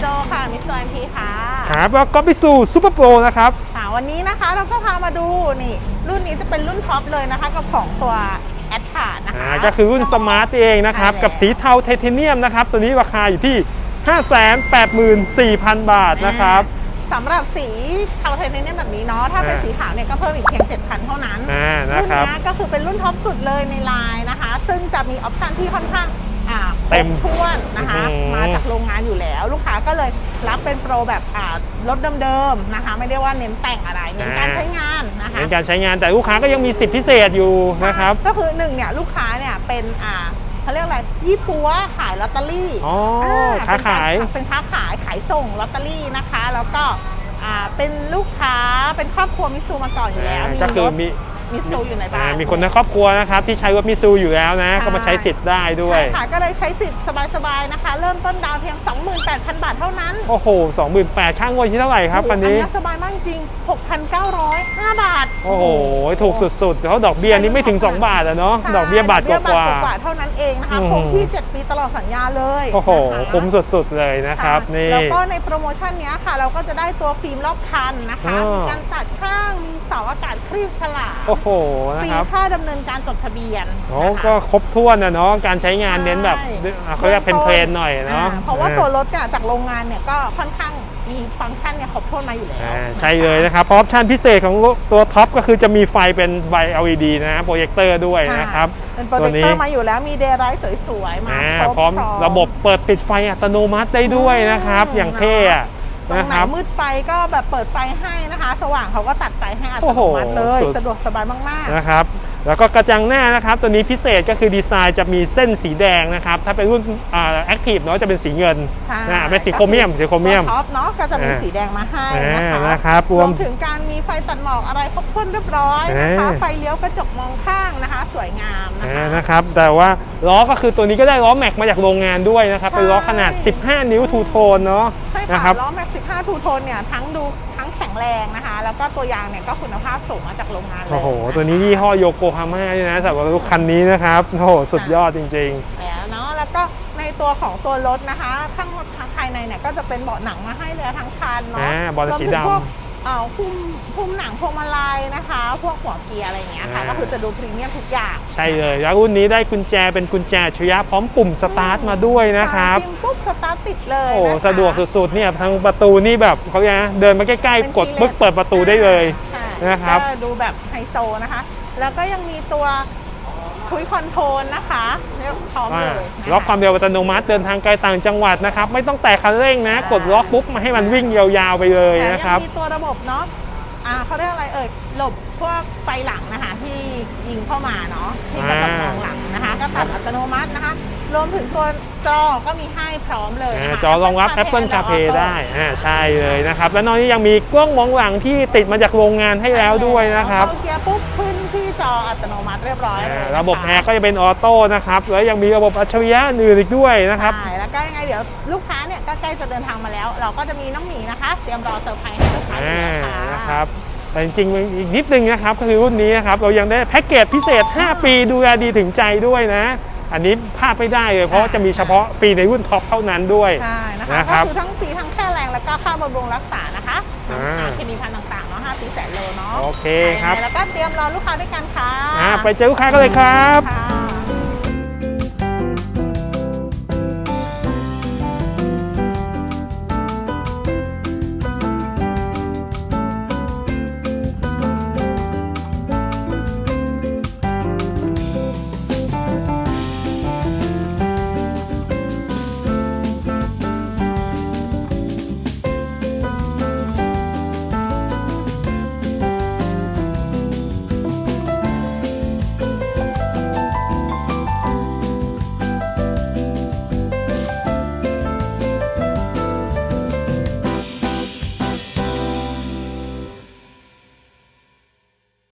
โจค่ะ มิสโซเอ็มพีค่ะครับแล้วก็ไปสู่ซูเปอร์โปรนะครับค่ะวันนี้นะคะเราก็พามาดูนี่ รุ่นนี้จะเป็นรุ่นท็อปเลยนะคะกับของตัวแอดพาดนะคะก็คือรุ่นสมาร์ทเองนะครับ กับสีเทาไทเทเนียมนะครับ ตัวนี้ราคาอยู่ที่ 584,000 บาทนะครับ สำหรับสีเทาไทเทเนียมแบบนี้เนาะถ้าเป็นอ่าสีขาวเนี่ยก็เพิ่มอีกเพียง 7,000 เท่านั้นอ่านะรุ่นครับเนี้ยก็คือเป็นรุ่นท็อปสุดเลยในไลน์นะคะ ซึ่งจะมีออปชันที่ค่อนข้างอ่าครเต็บมถ้วนนะคะอื้อหือมาจากโรงงานอยู่แล้ว ลูกค้าก็เลยรับเป็นโปรแบบอ่ารถเดิมๆนะคะ ไม่ได้ว่าเน้นแต่งอะไรเน้นการใช้งานนะคะในการใช้งานแต่ลูกค้าก็ยังมีสิทธิพิเศษอยู่นะครับ ก็คือหนึ่งเนี่ยลูกค้าเนี่ยเป็นอ่า เขาเรียกอะไรยี่ปัวขายลอตเตอรี่อ๋อค้าเป็นกรขายเป็นค้าขายขายส่งลอตเตอรี่นะคะ แล้วก็อ่าเป็นลูกค้าเป็นครอบครัวมิตซูมาก่อนอยู่แล้วอ่ามีก็คือรถมีมิตซูอยู่ในบ้าอ่านมีคนในครอบครัวนะครับที่ใช้รถมิซูอยู่แล้วนะใช่ก็มาใช้สิทธิ์ได้ด้วยใช่ค่ะก็เลยใช้สิทธิ์สบายๆนะคะ เริ่มต้นดาวน์เพียง 28,000 บาทเท่านั้น โอ้โห 28,000ค่างวดที่เท่าไหร่ครับคันนี้อันนี้สบายมากจริง6,905บาท โอ้โห ถูกสุดๆเพราะดอกเบี้ยนี่ไม่ถึง 2 บาทอะเนาะ ใช่ดอกเบี้ยบาทกดอกเบี้ยว่า บาทกว่าๆเท่านั้นเองนะคะอืม คงที่ 7 ปีตลอดสัญญาเลยๆโอ้โห นะคะคุ้มสุดๆเลยนะครับ ใช่นี่ แล้วก็ในโปรโมชั่นเนี้ยค่ะ เราก็จะได้ตัวฟิล์มรอบคันนะคะอ๋อมีการตัดข้าง มีเสาอากาศครีบฉลามโอ้โหนะฟรีครับค่าดำเนินการจดทะเบียนโอ้นะคะ ก็ครบถ้วนนะเนาะ การใช้งานเน้นแบบใช่อะเขาเรียกเพลนๆหน่อยเนาะ อ่เพราะว่าตัวรถเนี่ยจากโรงงานเนี่ยก็ค่อนข้าง มีฟังก์ชันเนี่ยครบถ้วนมาอยู่แล้วอ่านะคะใช่เลยนะครับเพราะออปชั่นพิเศษของตัวท็อปก็คือจะมีไฟเป็นไฟ LED นะโปรเจคเตอร์ด้วยนะครับเป็นโปรตัเจวคนี้เตอร์มาอยู่แล้วมีเดย์ไลท์สวยๆ มาอ่าครบพร้อมระบบเปิดปิดไฟอัตโนมัติได้ด้วยนะครับอืมอย่างเท่อะตรงนะไหนครับมืดไปก็แบบเปิดไฟให้นะคะ สว่างเขาก็ตัดไฟให้อัตโอ้โนโหมัติเลยสุดสะดวกสบายมากนะครับ แล้วก็กระจังหน้านะครับ ตัวนี้พิเศษก็คือดีไซน์จะมีเส้นสีแดงนะครับ ถ้าเป็นรุ่นแอคทีฟเนาะจะเป็นสีเงินๆใช่นะเป็นสีโครเมียมสีโครเมียมตัวท็อปเนาะก็จะมีอ่าสีแดงมาให้อ่านะคะนะครับรรววมมถึงการมีไฟตัดหมอกอะไรครบถ้วนเรียบร้อยนะคะอ่าไฟเลี้ยวกระจกมองข้างนะคะ สวยงามนะอ่าคะนะครับ แต่ว่าล้อก็คือตัวนี้ก็ได้ล้อแม็กมาจากโรงงานด้วยนะครับใช่เป็นล้อขนาด 15 นิ้วทูโทนเนาะใช่นะค่ะครับล้อแม็ก15ทูโทนเนี่ยทั้งดูทั้ง แข็งแรงนะคะ แล้วก็ตัวยางเนี่ยก็คุณภาพสูงมาจากโรงงานเลยโอ้โห ตัวนี้ยี่ห้อโยโกฮาม่าด้วยนะสำหรับรถคันนี้นะครับโอ้โหสุดยอดจริงแล้วเนาะแล้วก็ในตัวของตัวรถนะคะ ข้างภายในเนี่ยก็จะเป็นเบาะหนังมาให้เลยทั้งคันเนาะอ่าเบาะสีดำรวมถึงพวกเอ่อ พุ่มพุ่มหนังพวงมาลัยนะคะ พวกหัวเกียร์อะไรอย่างเงี้ยค่ะ อ่า ก็คือจะดูพรีเมียมทุกอย่างๆใช่เลยแล้วรุ่นนี้ได้กุญแจเป็นกุญแจอัจฉริยะพร้อมปุ่มสตาร์ทมาด้วยนะครับ จิ้มปุ๊บสตาร์ทติดเลยโอ้โหนะคะสะดวกสุดๆเนี่ยทางประตูนี่แบบเขาเรียกนะเดินมาใกล้เป็นๆกด keyless ปึ๊บเปิดประตูได้เลย ใช่นะครับ ก็ดูแบบไฮโซนะคะ แล้วก็ยังมีตัว คุยคอนโทรลนะคะเรียกพร้อมอ่าเลยนะคะล็อกความเร็วอัตโนมัติเดินทางไกลต่างจังหวัดนะครับ ไม่ต้องแตะคันเร่งนะ กดล็อกปุ๊บมาให้มันวิ่งยาวๆไปเลยแถมนะครับยังมีตัวระบบเนาะอ่าเขาเรียกอะไรเอ่ยหลบพวกไฟหลังนะคะที่ยิงเข้ามาเนาะที่กระจกมองหลังนะคะ ก็ตัดอัตโนมัตินะคะรวมถึงตัวจอก็มีให้พร้อมเลยอ่านะคะ จอรองรับ Apple CarPlay ได้อ่าใช่เลยนะครับ แล้วนอกนี้ยังมีกล้องมองหลังที่ติดมาจากโรงงานให้แล้วด้วยนะครับเข้าเกียร์ปุ๊บขึ้นที่จออัตโนมัติเรียบร้อยเลยอ่านะคะระบบแอร์ก็จะเป็นออโต้นะครับแล้วยังมีระบบอัจฉริยะอื่นอีกด้วยนะครับ ใช่แล้วก็ยังไงเดี๋ยวลูกค้าเนี่ยก็ใกล้จะเดินทางมาแล้ว เราก็จะมีน้องหมีนะคะ เตรียมรอเซอร์ไพรส์ให้ลูกค้าอยู่อ่าแล้วค่ะ นะครับ แต่จริงๆอีกนิดนึงนะครับก็คือรุ่นนี้นะครับเรายังได้แพ็กเกจพิเศษ 5 ปีดูแลดีถึงใจด้วยนะ อันนี้พลาดไม่ได้เลย เพราะว่าจะมีเฉพาะฟรีในรุ่นท็อปเท่านั้นด้วยใช่นะคะนะคก็รับคือทั้งฟรีทั้งแค่แรงแล้วก็ค่าบำรุงรักษานะคะอ่าทางเคมีพันต่างๆเนาะ5ปีแสนโลเนาะโอเคครับแล้วก็เตรียมรอลูกค้าด้วยกันค่ะอ่าไปเจอลูกค้ากันเลยครับค่ะ